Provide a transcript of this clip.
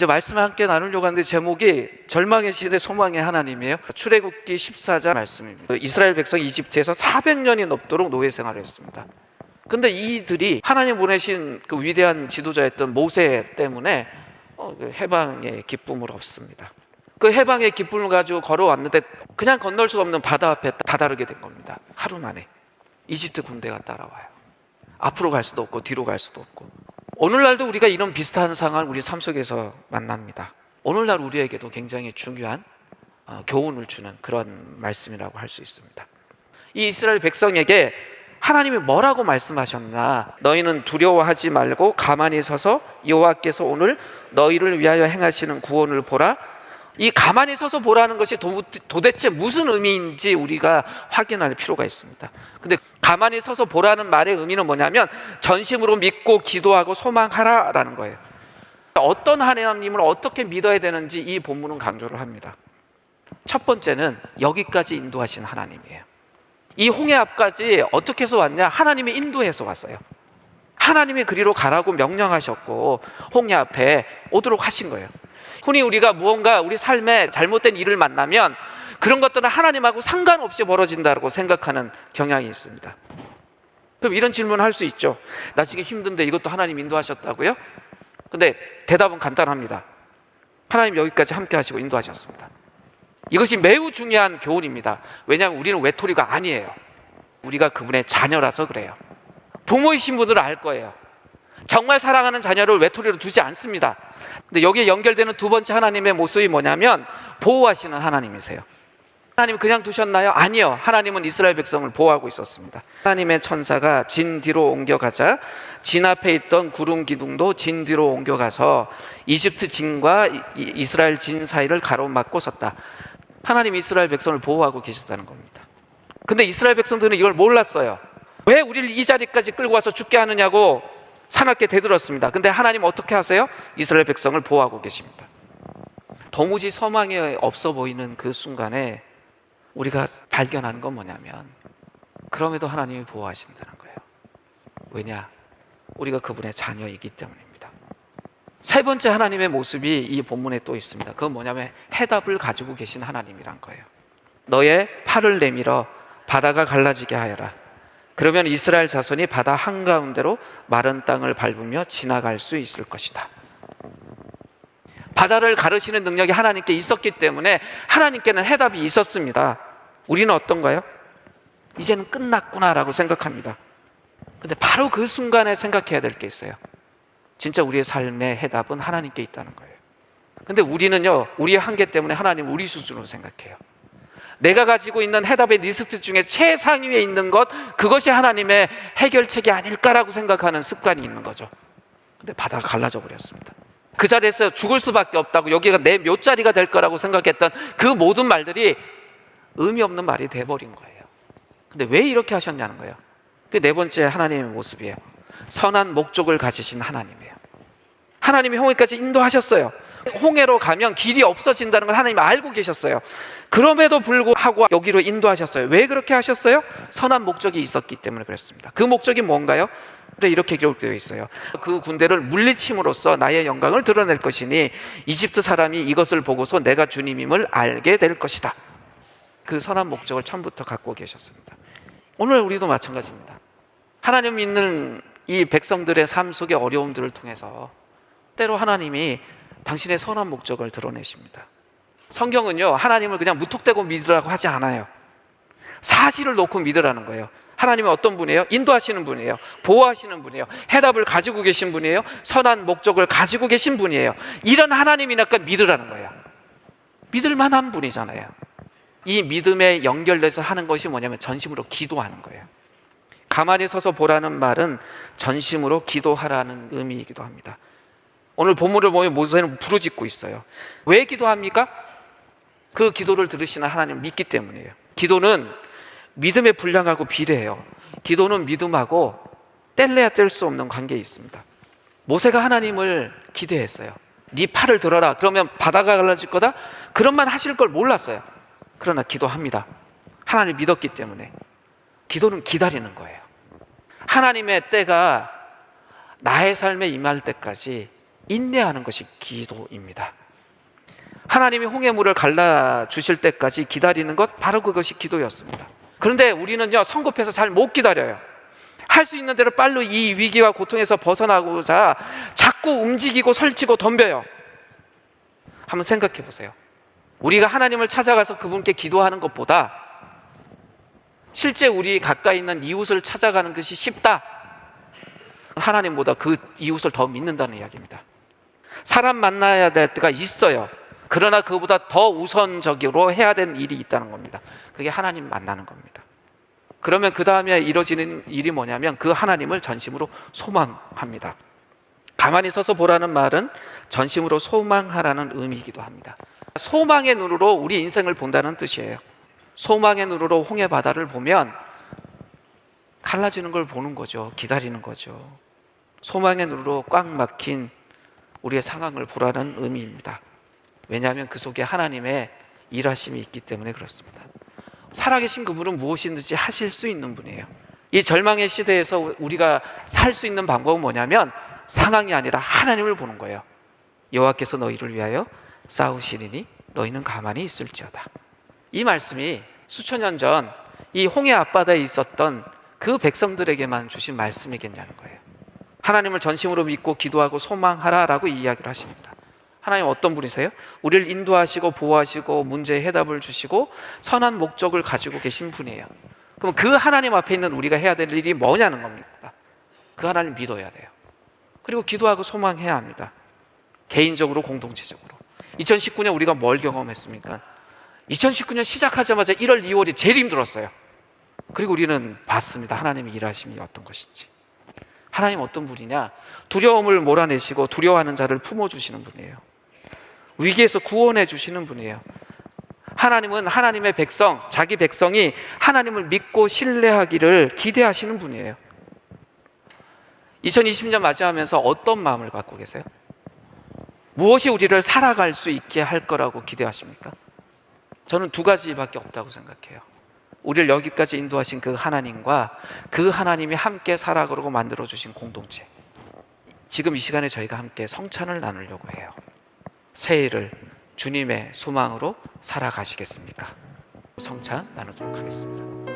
이제 말씀을 함께 나누려고 하는데 제목이 절망의 시대 소망의 하나님이에요. 출애굽기 14장 말씀입니다. 이스라엘 백성이 이집트에서 400년이 넘도록 노예 생활을 했습니다. 근데 이들이 하나님 보내신 그 위대한 지도자였던 모세 때문에 어, 그 해방의 기쁨을 얻습니다. 그 해방의 기쁨을 가지고 걸어왔는데 그냥 건널 수 없는 바다 앞에 다다르게 된 겁니다. 하루 만에 이집트 군대가 따라와요. 앞으로 갈 수도 없고 뒤로 갈 수도 없고 오늘날도 우리가 이런 비슷한 상황을 우리 삶 속에서 만납니다. 오늘날 우리에게도 굉장히 중요한 어, 교훈을 주는 그런 말씀이라고 할 수 있습니다. 이 이스라엘 백성에게 하나님이 뭐라고 말씀하셨나? 너희는 두려워하지 말고 가만히 서서 여호와께서 오늘 너희를 위하여 행하시는 구원을 보라. 이 가만히 서서 보라는 것이 도, 도대체 무슨 의미인지 우리가 확인할 필요가 있습니다. 근데 가만히 서서 보라는 말의 의미는 뭐냐면 전심으로 믿고 기도하고 소망하라라는 거예요. 어떤 하나님을 어떻게 믿어야 되는지 이 본문은 강조를 합니다. 첫 번째는 여기까지 인도하신 하나님이에요. 이 홍해 앞까지 어떻게 해서 왔냐? 하나님이 인도해서 왔어요. 하나님이 그리로 가라고 명령하셨고 홍해 앞에 오도록 하신 거예요. 흔히 우리가 무언가 우리 삶에 잘못된 일을 만나면 그런 것들은 하나님하고 상관없이 벌어진다고 생각하는 경향이 있습니다. 그럼 이런 질문을 할 수 있죠. 나 지금 힘든데 이것도 하나님 인도하셨다고요? 근데 대답은 간단합니다. 하나님 여기까지 함께 하시고 인도하셨습니다. 이것이 매우 중요한 교훈입니다. 왜냐하면 우리는 외톨이가 아니에요. 우리가 그분의 자녀라서 그래요. 부모이신 분들은 알 거예요. 정말 사랑하는 자녀를 외톨이로 두지 않습니다. 근데 여기에 연결되는 두 번째 하나님의 모습이 뭐냐면 보호하시는 하나님이세요. 하나님 그냥 두셨나요? 아니요. 하나님은 이스라엘 백성을 보호하고 있었습니다. 하나님의 천사가 진 뒤로 옮겨가자 진 앞에 있던 구름 기둥도 진 뒤로 옮겨가서 이집트 진과 이- 이스라엘 진 사이를 가로막고 섰다. 하나님 이스라엘 백성을 보호하고 계셨다는 겁니다. 근데 이스라엘 백성들은 이걸 몰랐어요. 왜 우리를 이 자리까지 끌고 와서 죽게 하느냐고 사납게 대들었습니다. 근데 하나님 어떻게 하세요? 이스라엘 백성을 보호하고 계십니다. 도무지 소망이 없어 보이는 그 순간에 우리가 발견하는 건 뭐냐면 그럼에도 하나님이 보호하신다는 거예요. 왜냐? 우리가 그분의 자녀이기 때문입니다. 세 번째 하나님의 모습이 이 본문에 또 있습니다. 그건 뭐냐면 해답을 가지고 계신 하나님이란 거예요. 너의 팔을 내밀어 바다가 갈라지게 하여라. 그러면 이스라엘 자손이 바다 한가운데로 마른 땅을 밟으며 지나갈 수 있을 것이다. 바다를 가르시는 능력이 하나님께 있었기 때문에 하나님께는 해답이 있었습니다. 우리는 어떤가요? 이제는 끝났구나라고 생각합니다. 근데 바로 그 순간에 생각해야 될 게 있어요. 진짜 우리의 삶의 해답은 하나님께 있다는 거예요. 근데 우리는요, 우리의 한계 때문에 하나님 우리 수준으로 생각해요. 내가 가지고 있는 해답의 리스트 중에 최상위에 있는 것, 그것이 하나님의 해결책이 아닐까라고 생각하는 습관이 있는 거죠. 근데 바다가 갈라져 버렸습니다. 그 자리에서 죽을 수밖에 없다고 여기가 내 묘자리가 될 거라고 생각했던 그 모든 말들이 의미 없는 말이 돼버린 거예요. 근데 왜 이렇게 하셨냐는 거예요. 그네 번째 하나님의 모습이에요. 선한 목적을 가지신 하나님이에요. 하나님이 홍해까지 인도하셨어요. 홍해로 가면 길이 없어진다는 걸 하나님 알고 계셨어요. 그럼에도 불구하고 여기로 인도하셨어요. 왜 그렇게 하셨어요? 선한 목적이 있었기 때문에 그랬습니다. 그 목적이 뭔가요? 그래 이렇게 기록되어 있어요. 그 군대를 물리침으로써 나의 영광을 드러낼 것이니 이집트 사람이 이것을 보고서 내가 주님임을 알게 될 것이다. 그 선한 목적을 처음부터 갖고 계셨습니다. 오늘 우리도 마찬가지입니다. 하나님 믿는 이 백성들의 삶 속의 어려움들을 통해서 때로 하나님이 당신의 선한 목적을 드러내십니다. 성경은요, 하나님을 그냥 무턱대고 믿으라고 하지 않아요. 사실을 놓고 믿으라는 거예요. 하나님은 어떤 분이에요? 인도하시는 분이에요. 보호하시는 분이에요. 해답을 가지고 계신 분이에요. 선한 목적을 가지고 계신 분이에요. 이런 하나님이니까 믿으라는 거예요. 믿을 만한 분이잖아요. 이 믿음에 연결돼서 하는 것이 뭐냐면 전심으로 기도하는 거예요. 가만히 서서 보라는 말은 전심으로 기도하라는 의미이기도 합니다. 오늘 본문을 보면 모세는 부르짖고 있어요. 왜 기도합니까? 그 기도를 들으시는 하나님 믿기 때문이에요. 기도는 믿음에 불량하고 비례해요. 기도는 믿음하고 뗄래야 뗄 수 없는 관계에 있습니다. 모세가 하나님을 기대했어요. 네 팔을 들어라. 그러면 바다가 갈라질 거다. 그런 말 하실 걸 몰랐어요. 그러나 기도합니다. 하나님 믿었기 때문에 기도는 기다리는 거예요. 하나님의 때가 나의 삶에 임할 때까지 인내하는 것이 기도입니다. 하나님이 홍해 물을 갈라 주실 때까지 기다리는 것 바로 그것이 기도였습니다. 그런데 우리는요 성급해서 잘 못 기다려요. 할 수 있는 대로 빨리 이 위기와 고통에서 벗어나고자 자꾸 움직이고 설치고 덤벼요. 한번 생각해 보세요. 우리가 하나님을 찾아가서 그분께 기도하는 것보다 실제 우리 가까이 있는 이웃을 찾아가는 것이 쉽다. 하나님보다 그 이웃을 더 믿는다는 이야기입니다. 사람 만나야 될 때가 있어요. 그러나 그보다 더 우선적으로 해야 되는 일이 있다는 겁니다. 그게 하나님 만나는 겁니다. 그러면 그 다음에 이루어지는 일이 뭐냐면 그 하나님을 전심으로 소망합니다. 가만히 서서 보라는 말은 전심으로 소망하라는 의미이기도 합니다. 소망의 눈으로 우리 인생을 본다는 뜻이에요. 소망의 눈으로 홍해 바다를 보면 갈라지는 걸 보는 거죠. 기다리는 거죠. 소망의 눈으로 꽉 막힌 우리의 상황을 보라는 의미입니다. 왜냐하면 그 속에 하나님의 일하심이 있기 때문에 그렇습니다. 살아계신 그분은 무엇이든지 하실 수 있는 분이에요. 이 절망의 시대에서 우리가 살 수 있는 방법은 뭐냐면 상황이 아니라 하나님을 보는 거예요. 여호와께서 너희를 위하여 싸우시리니 너희는 가만히 있을지어다. 이 말씀이 수천 년 전 이 홍해 앞바다에 있었던 그 백성들에게만 주신 말씀이겠냐는 거예요. 하나님을 전심으로 믿고 기도하고 소망하라라고 이야기를 하십니다. 하나님 어떤 분이세요? 우리를 인도하시고 보호하시고 문제에 해답을 주시고 선한 목적을 가지고 계신 분이에요. 그럼 그 하나님 앞에 있는 우리가 해야 될 일이 뭐냐는 겁니다. 그 하나님 믿어야 돼요. 그리고 기도하고 소망해야 합니다. 개인적으로 공동체적으로. 2019년 우리가 뭘 경험했습니까? 2019년 시작하자마자 1월, 2월이 제일 힘들었어요. 그리고 우리는 봤습니다. 하나님의 일하심이 어떤 것인지. 하나님 어떤 분이냐? 두려움을 몰아내시고 두려워하는 자를 품어주시는 분이에요. 위기에서 구원해 주시는 분이에요. 하나님은 하나님의 백성, 자기 백성이 하나님을 믿고 신뢰하기를 기대하시는 분이에요. 2020년 맞이하면서 어떤 마음을 갖고 계세요? 무엇이 우리를 살아갈 수 있게 할 거라고 기대하십니까? 저는 두 가지밖에 없다고 생각해요. 우리를 여기까지 인도하신 그 하나님과 그 하나님이 함께 살아가려고 만들어 주신 공동체. 지금 이 시간에 저희가 함께 성찬을 나누려고 해요. 새해를 주님의 소망으로 살아가시겠습니까? 성찬 나누도록 하겠습니다.